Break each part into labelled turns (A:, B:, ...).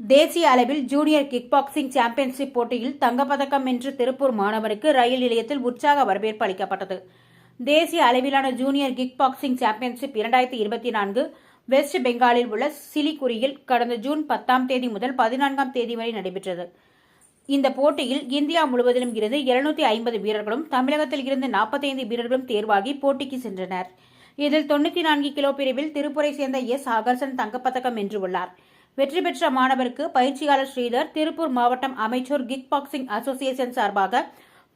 A: தேசிய அளவில் junior kick boxing championship போட்டியில் தங்கப்பதக்கம் வென்ற திருப்பூர் மாணவருக்கு ரயில் நிலையத்தில் உற்சாக வரவேற்பு அளிக்கப்பட்டது. தேசிய அளவிலான ஜூனியர் கிக் பாக்ஸிங் சாம்பியன்ஷிப் இரண்டாயிரத்தி இருபத்தி நான்கு வெஸ்ட் பெங்காலில் உள்ள சிலிகுரியில் கடந்த ஜூன் பத்தாம் தேதி முதல் பதினான்காம் தேதி வரை நடைபெற்றது. இந்த போட்டியில் இந்தியா முழுவதிலும் இருந்து இருநூத்தி ஐம்பது வீரர்களும் தமிழகத்தில் இருந்து நாற்பத்தைந்து வீரர்களும் தேர்வாகி போட்டிக்கு சென்றனர். இதில் தொண்ணூற்றி நான்கு கிலோ பிரிவில் திருப்பூரை சேர்ந்த எஸ் ஆகர்சன் தங்கப்பதக்கம் வென்றுள்ளார் வெற்றி பெற்ற மாணவருக்கு பயிற்சியாளர் ஸ்ரீதர் திருப்பூர் மாவட்டம் அமைச்சர் கிக் பாக்ஸிங் அசோசியேஷன் சார்பாக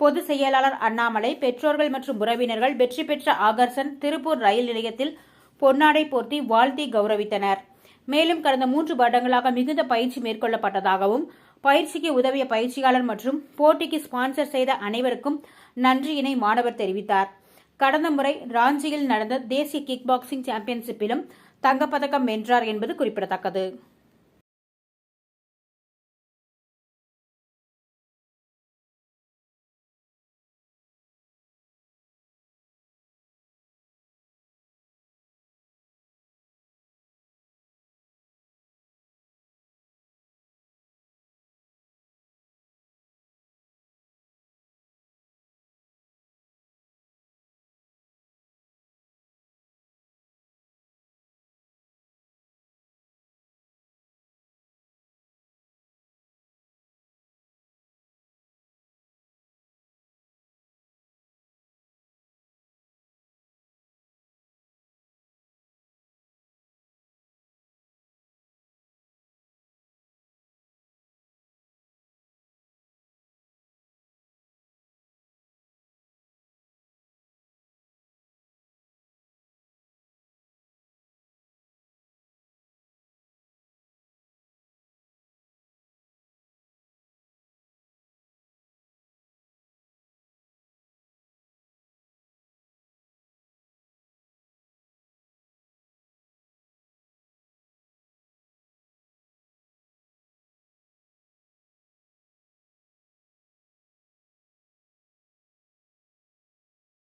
A: பொது செயலாளர் அண்ணாமலை பெற்றோர்கள் மற்றும் உறவினர்கள் வெற்றி பெற்ற ஆகர்சன் திருப்பூர் ரயில் நிலையத்தில் பொன்னாடை போர்த்தி வாழ்த்தி கௌரவித்தனர். மேலும் கடந்த மூன்று வருடங்களாக மிகுந்த பயிற்சி மேற்கொள்ளப்பட்டதாகவும் பயிற்சிக்கு உதவிய பயிற்சியாளர் மற்றும் போட்டிக்கு ஸ்பான்சர் செய்த அனைவருக்கும் நன்றியினை மாணவர் தெரிவித்தார். கடந்த முறை ராஞ்சியில் நடந்த தேசிய கிக் பாக்ஸிங் சாம்பியன்ஷிப்பிலும் தங்கப்பதக்கம் வென்றார் என்பது குறிப்பிடத்தக்கது.